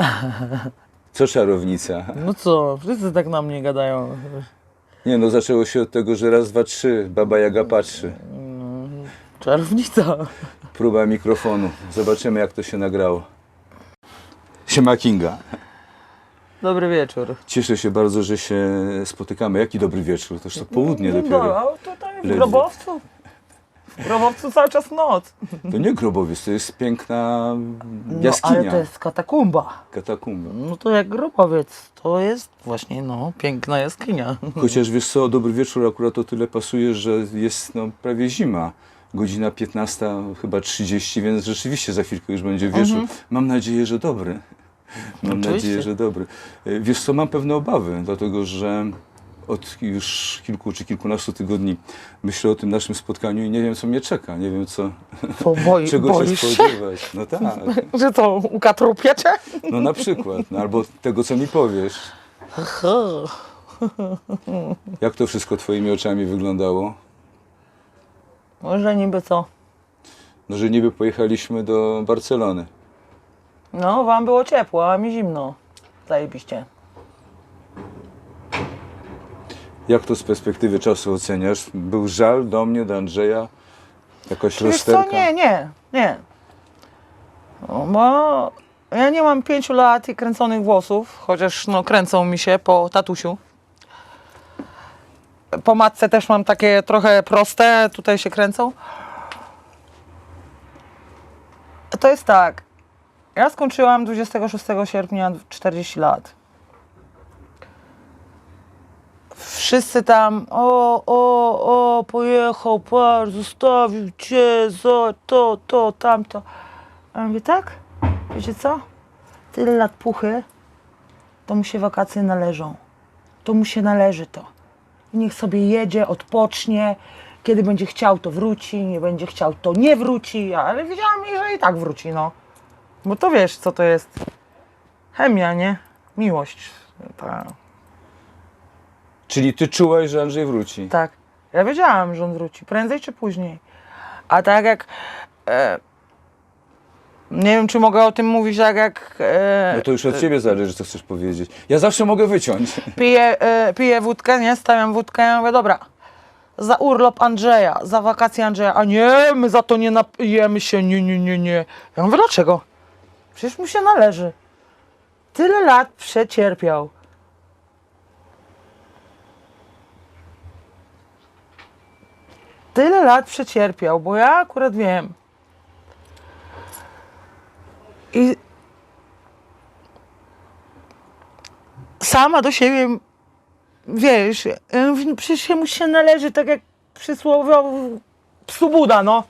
Co czarownica? No co, wszyscy tak na mnie gadają. Nie no, zaczęło się od tego, że raz, dwa, trzy, Baba Jaga patrzy. Czarownica. Próba mikrofonu. Zobaczymy, jak to się nagrało. Siema Kinga. Dobry wieczór. Cieszę się bardzo, że się spotykamy. Jaki dobry wieczór. To już to południe No, dopiero. a tutaj w Ledwie. grobowcu. Grobowcu cały czas noc. To nie grobowiec, to jest piękna No, jaskinia. ale to jest katakumba. Katakumba. No to jak grobowiec, to jest właśnie, no, piękna jaskinia. Chociaż wiesz co, dobry wieczór akurat o tyle pasuje, że jest no, prawie zima. Godzina 15, chyba 30, więc rzeczywiście za chwilkę już będzie wieczór. Mam nadzieję, że dobry. Mam Oczywiście. nadzieję, że dobry. E, Wiesz co, mam pewne obawy, dlatego że od już kilku czy kilkunastu tygodni myślę o tym naszym spotkaniu i nie wiem, co mnie czeka. Nie wiem, co, Co, boi, czego się boisz się? spodziewać. No tak, Że to u katru piecze? no na przykład. No, albo tego, co mi powiesz. Jak to wszystko twoimi oczami wyglądało? Może niby co? No, że niby pojechaliśmy do Barcelony. No, wam było ciepło, a mi zimno. Zajebiście. Jak to z perspektywy czasu oceniasz? Był żal do mnie, do Andrzeja? Jakaś Wiesz co, rozterka? nie, nie, nie. No, bo ja nie mam pięciu lat i kręconych włosów, chociaż no kręcą mi się po tatusiu. Po matce też mam takie trochę proste, tutaj się kręcą. To jest tak. Ja skończyłam 26 sierpnia 40 lat. Wszyscy tam, o, o, o, pojechał par, zostawił cię za to, to, tamto. A ja mówię, tak? Wiecie co? Tyle lat puchy, to mu się wakacje należą. To mu się należy to. Niech sobie jedzie, odpocznie. Kiedy będzie chciał, to wróci. Nie będzie chciał, to nie wróci. Ale wiedziałam, że i tak wróci, no. Bo to wiesz, co to jest. Chemia, nie? Miłość. Ta, Czyli ty czułaś, że Andrzej wróci? tak. Ja wiedziałam, że on wróci, prędzej czy później. A tak jak. E, nie wiem, czy mogę o tym mówić, tak jak. E, No to już od ciebie zależy, co chcesz powiedzieć. Ja zawsze mogę wyciąć. piję, e, piję wódkę, nie? Stawiam wódkę, ja mówię, dobra. Za urlop Andrzeja, za wakacje Andrzeja. A nie, my za to nie napijemy się, nie, nie, nie, nie. Ja mówię, dlaczego? Przecież mu się należy. Tyle lat przecierpiał. Tyle lat przecierpiał, bo ja akurat wiem. I sama do siebie wiesz, no przecież się mu się należy, tak jak przysłowiowo psu Buda, no.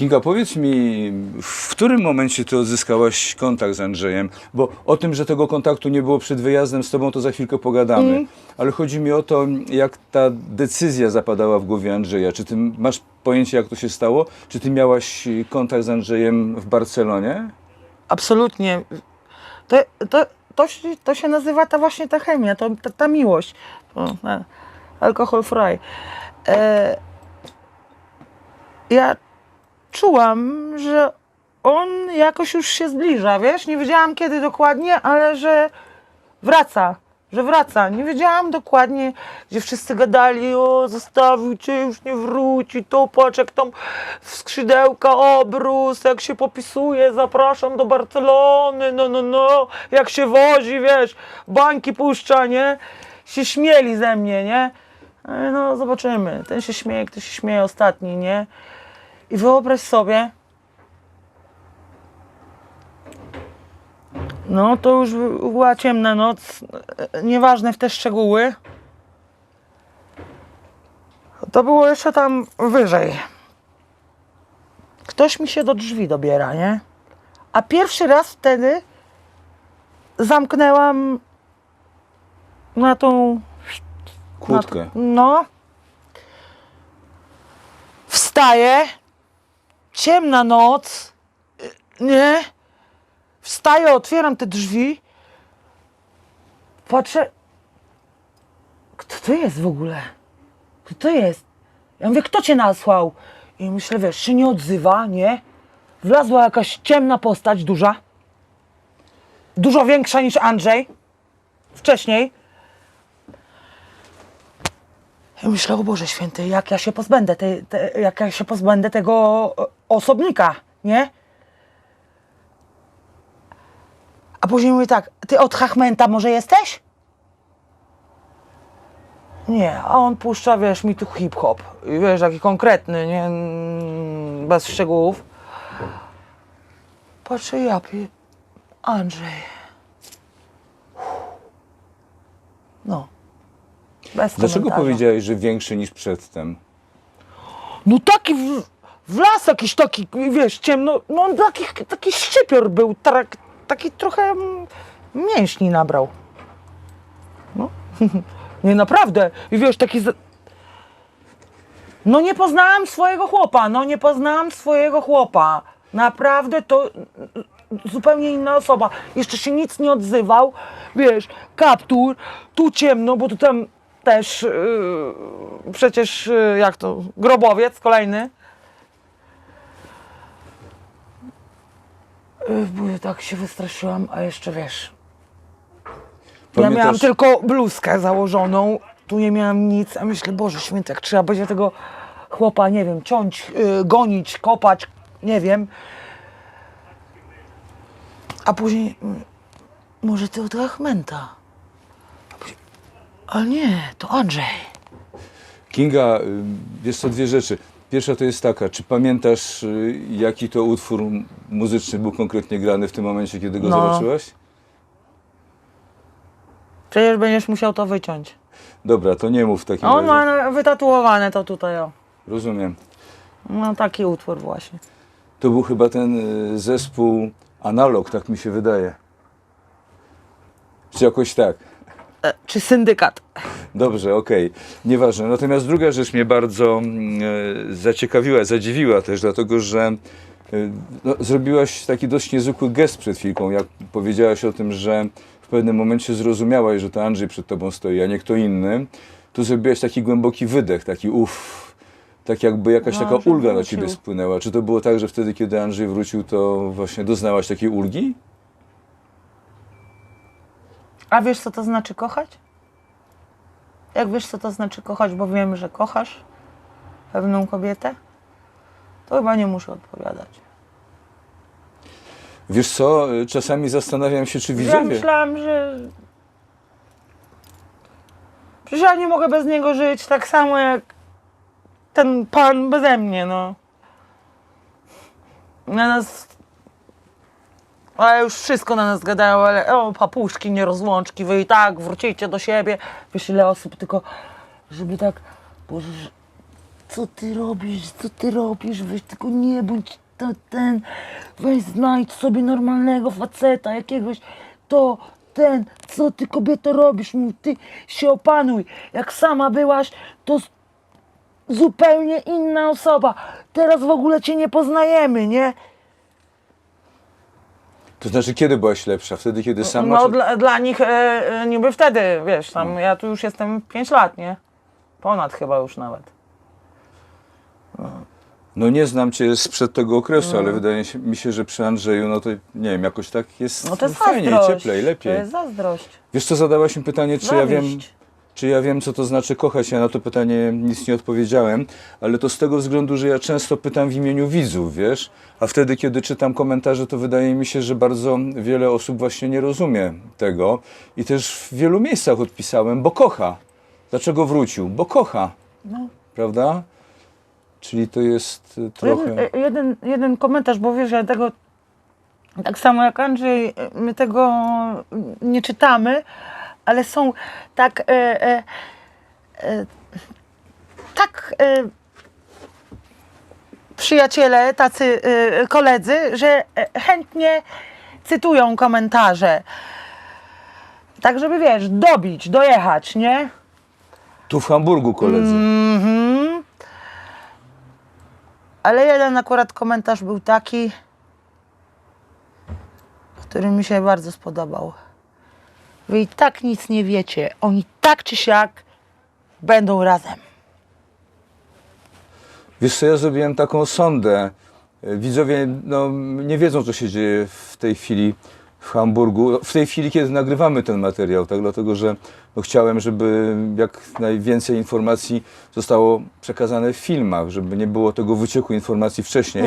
Kinga, powiedz mi, w którym momencie ty odzyskałaś kontakt z Andrzejem? Bo o tym, że tego kontaktu nie było przed wyjazdem z tobą, to za chwilkę pogadamy. Mm. Ale chodzi mi o to, jak ta decyzja zapadała w głowie Andrzeja. Czy ty masz pojęcie, jak to się stało? Czy ty miałaś kontakt z Andrzejem w Barcelonie? Absolutnie. To, to, to, się, to się nazywa ta właśnie ta chemia, to, ta, ta miłość. O, alkohol frei. E, ja czułam, że on jakoś już się zbliża, wiesz? Nie wiedziałam kiedy dokładnie, ale że wraca, że wraca. Nie wiedziałam dokładnie, gdzie wszyscy gadali, o zostawił cię, już nie wróci, to patrz jak tam skrzydełka obrus, jak się popisuje, zapraszam do Barcelony, no, no, no, jak się wozi, wiesz, bańki puszcza, nie? Się śmieli ze mnie, nie? Ale No, zobaczymy. Ten się śmieje, kto się śmieje ostatni, nie? I wyobraź sobie, No, to już była ciemna noc, nieważne w te szczegóły. To było jeszcze tam wyżej. Ktoś mi się do drzwi dobiera, nie? A pierwszy raz wtedy zamknęłam na tą. Kłódkę. No. Wstaję. Ciemna noc. y, Nie. Wstaję, otwieram te drzwi. Patrzę. Kto to jest w ogóle? Kto to jest? Ja mówię, kto cię nasłał? I myślę, wiesz, się nie odzywa, nie? Wlazła jakaś ciemna postać, duża. dużo większa niż Andrzej wcześniej. Ja myślę, o Boże Święty, jak ja się pozbędę, tej, te, jak ja się pozbędę tego osobnika, nie? A później mówi tak, ty od Hachmenta może jesteś? Nie, a on puszcza, wiesz, mi tu hip-hop. I wiesz, taki konkretny, nie? Mm, Bez szczegółów. Patrzę, ja pie... Andrzej. No. Bez Dlaczego komentarza. powiedziałeś, że większy niż przedtem? No taki w, w las jakiś taki, wiesz, ciemno, no on taki, taki szczypior był, tak, taki trochę mm, mięśni nabrał. No, nie naprawdę. I wiesz, taki... No nie poznałam swojego chłopa, no nie poznałam swojego chłopa. Naprawdę to zupełnie inna osoba. Jeszcze się nic nie odzywał. Wiesz, kaptur, tu ciemno, bo tu tam też yy, przecież yy, jak to, grobowiec kolejny. Yy, bo tak się wystraszyłam, a jeszcze wiesz, ja miałam Pamiętasz- tylko bluzkę założoną, tu nie miałam nic, a myślę, Boże święty, jak trzeba będzie tego chłopa, nie wiem, ciąć, yy, gonić, kopać, nie wiem. A później, mm, może ty od Achmenta. Ale nie, to Andrzej. Kinga, y, wiesz co, dwie rzeczy. Pierwsza to jest taka, czy pamiętasz, y, jaki to utwór m- muzyczny był konkretnie grany w tym momencie, kiedy go No. zobaczyłaś? Przecież będziesz musiał to wyciąć. Dobra, to nie mów w takim A on razie. ma wytatuowane to tutaj, o. Rozumiem. No taki utwór właśnie. To był chyba ten y, zespół Analog, tak mi się wydaje. Czy jakoś tak. E, czy syndykat. Dobrze, okej, nieważne. Natomiast druga rzecz mnie bardzo mm, e, zaciekawiła, zadziwiła też, dlatego że e, no, zrobiłaś taki dość niezwykły gest przed chwilką, jak powiedziałaś o tym, że w pewnym momencie zrozumiałaś, że to Andrzej przed tobą stoi, a nie kto inny. Tu zrobiłaś taki głęboki wydech, taki uff, tak jakby jakaś No, taka ulga na wrócił. ciebie spłynęła. Czy to było tak, że wtedy, kiedy Andrzej wrócił, to właśnie doznałaś takiej ulgi? A wiesz, co to znaczy kochać? Jak wiesz, co to znaczy kochać, bo wiem, że kochasz pewną kobietę, to chyba nie muszę odpowiadać. Wiesz co, czasami zastanawiam się, czy Ja widzowie... myślałam, że. Przecież ja nie mogę bez niego żyć tak samo jak ten pan beze mnie, no. Na nas. Ale już wszystko na nas gadają, ale o, papuszki, nierozłączki, wy i tak wrócicie do siebie. Wiesz, ile osób, tylko żeby tak. Boże, że- co ty robisz, co ty robisz, weź tylko nie bądź to, ten, weź znajdź sobie normalnego faceta, jakiegoś, to, ten, co ty kobieto robisz, mów, ty się opanuj, jak sama byłaś, to zupełnie inna osoba, teraz w ogóle cię nie poznajemy, nie? To znaczy, kiedy byłaś lepsza? Wtedy, kiedy sama... No czy- dla, dla nich e, e, niby wtedy, wiesz, tam ja tu już jestem 5 lat, nie? Ponad chyba już nawet. No nie znam cię sprzed tego okresu, ale wydaje się, mi się, że przy Andrzeju, no to nie wiem, jakoś tak jest No to jest fajniej, zazdrość. cieplej, lepiej. To jest zazdrość. Wiesz co, zadałaś mi pytanie, czy ja, wiem, Zawiść. Czy ja wiem, co to znaczy kochać. Ja na to pytanie nic nie odpowiedziałem, ale to z tego względu, że ja często pytam w imieniu widzów, wiesz? A wtedy, kiedy czytam komentarze, to wydaje mi się, że bardzo wiele osób właśnie nie rozumie tego. I też w wielu miejscach odpisałem, bo kocha. Dlaczego wrócił? Bo kocha. No. Prawda? Czyli to jest y, trochę... Jeden, e, jeden, jeden komentarz, bo wiesz, ja tego tak samo jak Andrzej, e, my tego nie czytamy, ale są tak e, e, e, tak e, przyjaciele, tacy e, koledzy, że e, chętnie cytują komentarze. Tak, żeby wiesz, dobić, dojechać, nie? Tu w Hamburgu koledzy. Mhm. Ale jeden akurat komentarz był taki, który mi się bardzo spodobał. Wy i tak nic nie wiecie. Oni tak czy siak będą razem. Wiesz co, ja zrobiłem taką sondę. Widzowie no, nie wiedzą, co się dzieje w tej chwili w Hamburgu. W tej chwili, kiedy nagrywamy ten materiał, tak? dlatego że no, chciałem, żeby jak najwięcej informacji zostało przekazane w filmach, żeby nie było tego wycieku informacji wcześniej.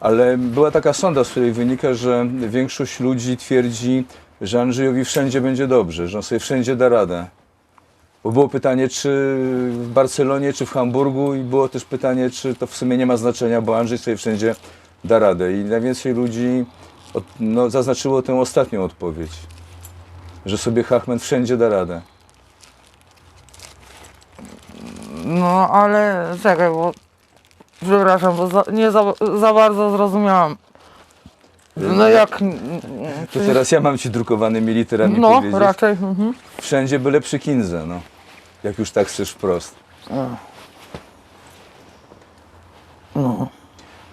Ale była taka sonda, z której wynika, że większość ludzi twierdzi, że Andrzejowi wszędzie będzie dobrze, że on sobie wszędzie da radę. Bo było pytanie, czy w Barcelonie, czy w Hamburgu i było też pytanie, czy to w sumie nie ma znaczenia, bo Andrzej sobie wszędzie da radę. I najwięcej ludzi od, no, zaznaczyło tę ostatnią odpowiedź, że sobie Hachmen wszędzie da radę. No ale czekaj, bo przepraszam, bo za, nie za, za bardzo zrozumiałam. No jak. To teraz ja mam ci drukowanymi literami No, powiedzieć. raczej. Mhm. Wszędzie byle przy Kindze, no. Jak już tak chcesz wprost. No.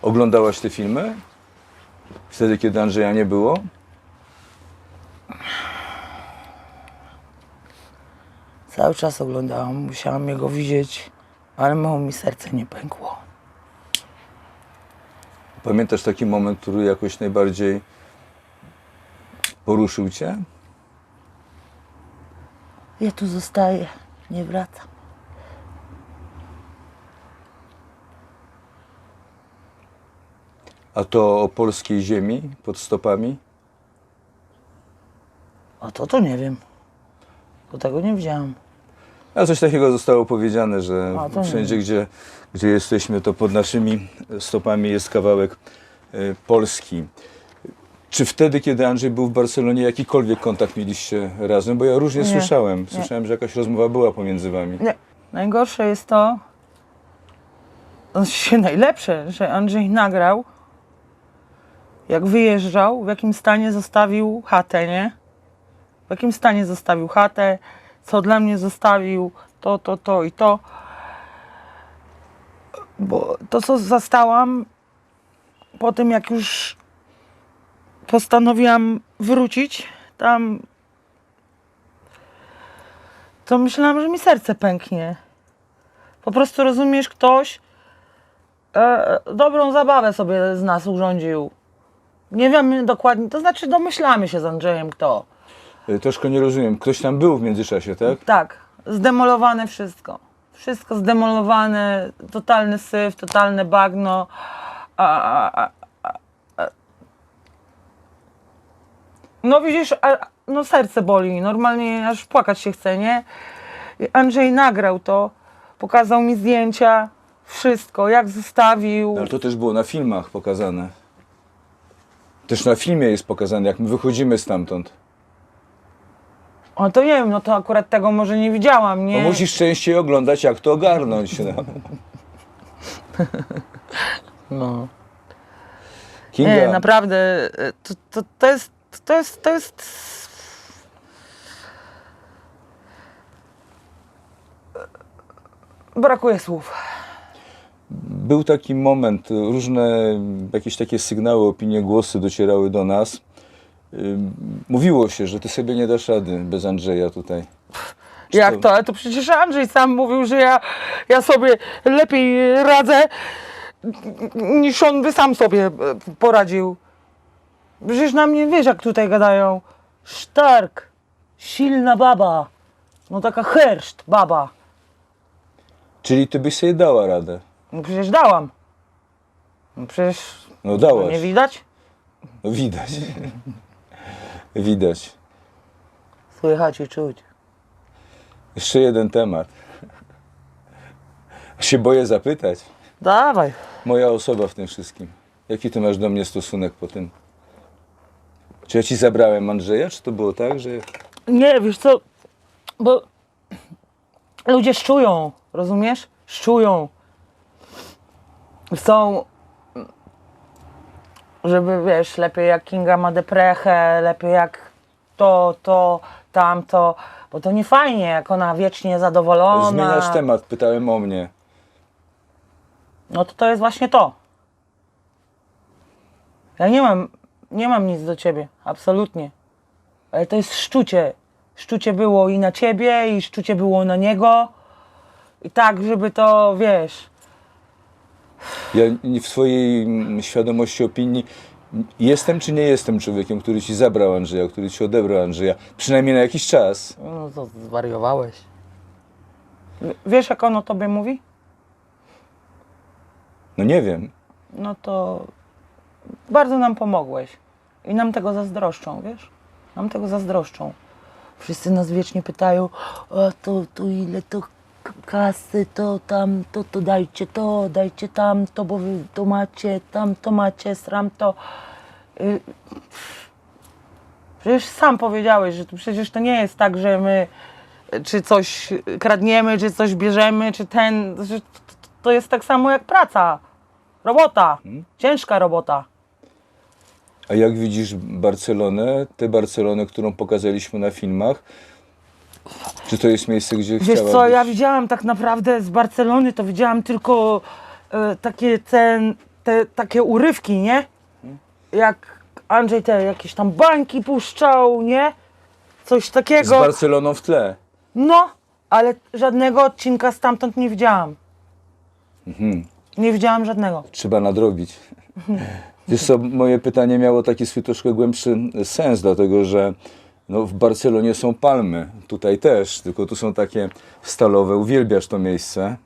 Oglądałaś te filmy? Wtedy, kiedy Andrzeja nie było? Cały czas oglądałam, musiałam jego widzieć, ale mało mi serce nie pękło. Pamiętasz taki moment, który jakoś najbardziej poruszył cię? Ja tu zostaję, nie wracam. A to o polskiej ziemi pod stopami? A to to nie wiem. Bo tego nie widziałam. A coś takiego zostało powiedziane, że A, to wszędzie, gdzie, gdzie jesteśmy, to pod naszymi stopami jest kawałek e, Polski. Czy wtedy, kiedy Andrzej był w Barcelonie, jakikolwiek kontakt mieliście razem? Bo ja różnie Nie, słyszałem. Słyszałem, że jakaś rozmowa była pomiędzy wami. Nie. Najgorsze jest to, się najlepsze, że Andrzej nagrał, jak wyjeżdżał, w jakim stanie zostawił chatę, nie? W jakim stanie zostawił chatę, co dla mnie zostawił, to, to, to i to. Bo to, co zastałam po tym, jak już postanowiłam wrócić tam, to myślałam, że mi serce pęknie. Po prostu rozumiesz, ktoś e, dobrą zabawę sobie z nas urządził. Nie wiemy dokładnie, to znaczy domyślamy się z Andrzejem kto. E, Troszkę nie rozumiem. Ktoś tam był w międzyczasie, tak? Tak, zdemolowane wszystko. Wszystko zdemolowane, totalny syf, totalne bagno. A, a, a. No widzisz, a, no serce boli, normalnie aż płakać się chce, nie? Andrzej nagrał to, pokazał mi zdjęcia, wszystko, jak zostawił. No, ale to też było na filmach pokazane. Też na filmie jest pokazane, jak my wychodzimy stamtąd. O to nie wiem, no to akurat tego może nie widziałam, nie? No musisz częściej oglądać, jak to ogarnąć. No. No. Kinga, Nie, naprawdę, e, to, to, to jest, to jest, to jest... Brakuje słów. Był taki moment, różne jakieś takie sygnały, opinie, głosy docierały do nas. Mówiło się, że ty sobie nie dasz rady bez Andrzeja tutaj. Czy Jak to? Ale to przecież Andrzej sam mówił, że ja, ja sobie lepiej radzę, niż on by sam sobie e, poradził. Przecież na mnie, wiesz, jak tutaj gadają. Sztark, silna baba. No taka herszt baba. Czyli ty byś sobie dała radę. No przecież dałam. No przecież No no dałaś. nie widać? No widać. Widać. Słychać i czuć. Jeszcze jeden temat. Się boję zapytać. Dawaj. Moja osoba w tym wszystkim. Jaki ty masz do mnie stosunek po tym? Czy ja ci zabrałem Andrzeja, czy to było tak, że Nie, wiesz co, bo ludzie szczują, rozumiesz? Szczują. Chcą, żeby, wiesz, lepiej jak Kinga ma deprechę, lepiej jak to, to, tamto, bo to nie fajnie, jak ona wiecznie zadowolona. zmieniasz temat? Pytałem o mnie. No to to jest właśnie to. Ja nie mam, nie mam nic do ciebie, absolutnie. Ale to jest szczucie. Szczucie było i na ciebie, i szczucie było na niego. I tak, żeby to, wiesz, Ja w swojej mm, świadomości opinii Jestem czy nie jestem człowiekiem, który ci zabrał Andrzeja, który ci odebrał Andrzeja, przynajmniej na jakiś czas. No to zwariowałeś. Wiesz, jak on o tobie mówi? No nie wiem. No to bardzo nam pomogłeś. I nam tego zazdroszczą, wiesz? Nam tego zazdroszczą. Wszyscy nas wiecznie pytają, o to, to ile to kasy, to tam, to, to dajcie to, dajcie tam, to, bo wy to macie, tam to macie, sram to. Y, Przecież sam powiedziałeś, że to przecież to nie jest tak, że my y, czy coś kradniemy, czy coś bierzemy, czy ten, że to, to jest tak samo jak praca. Robota, ciężka robota. A jak widzisz Barcelonę, tę Barcelonę, którą pokazaliśmy na filmach? Czy to jest miejsce, gdzie Wiesz chciałabyś? co, ja widziałam tak naprawdę z Barcelony, to widziałam tylko e, takie ten, te takie urywki, nie? Jak Andrzej te jakieś tam bańki puszczał, nie? Coś Z takiego. Barceloną w tle. No, ale żadnego odcinka stamtąd nie widziałam. Mhm. Nie widziałam żadnego. Trzeba nadrobić. Wiesz co, moje pytanie miało taki swój troszkę głębszy sens, dlatego że no, w Barcelonie są palmy, tutaj też, tylko tu są takie stalowe. Uwielbiasz to miejsce.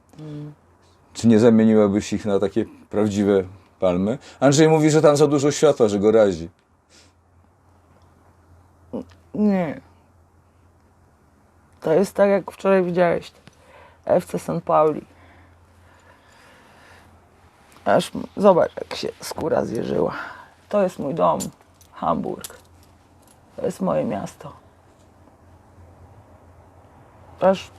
Czy nie zamieniłabyś ich na takie prawdziwe palmy? Andrzej mówi, że tam za dużo światła, że go razi. Nie. To jest tak, jak wczoraj widziałeś. FC St. Pauli. Aż zobacz, jak się skóra zjeżyła. To jest mój dom. Hamburg. To jest moje miasto. Aż.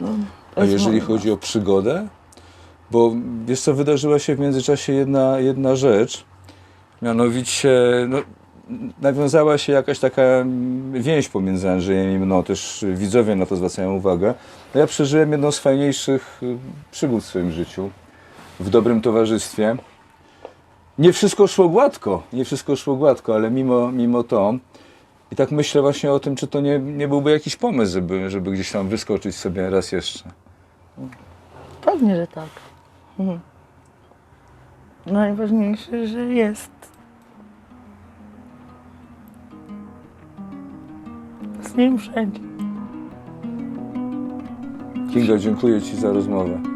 No, A jeżeli chodzi o przygodę, bo wiesz co, wydarzyła się w międzyczasie jedna, jedna rzecz, mianowicie no, nawiązała się jakaś taka więź pomiędzy Andrzejem i mną, też widzowie na to zwracają uwagę. No, ja przeżyłem jedną z fajniejszych y, przygód w swoim życiu, w dobrym towarzystwie. Nie wszystko szło gładko, nie wszystko szło gładko, ale mimo, mimo to i tak myślę właśnie o tym, czy to nie, nie byłby jakiś pomysł, żeby, żeby gdzieś tam wyskoczyć sobie raz jeszcze. Pewnie, że tak. Mhm. Najważniejsze, że jest. Z nim wszędzie. Kinga, dziękuję Ci za rozmowę.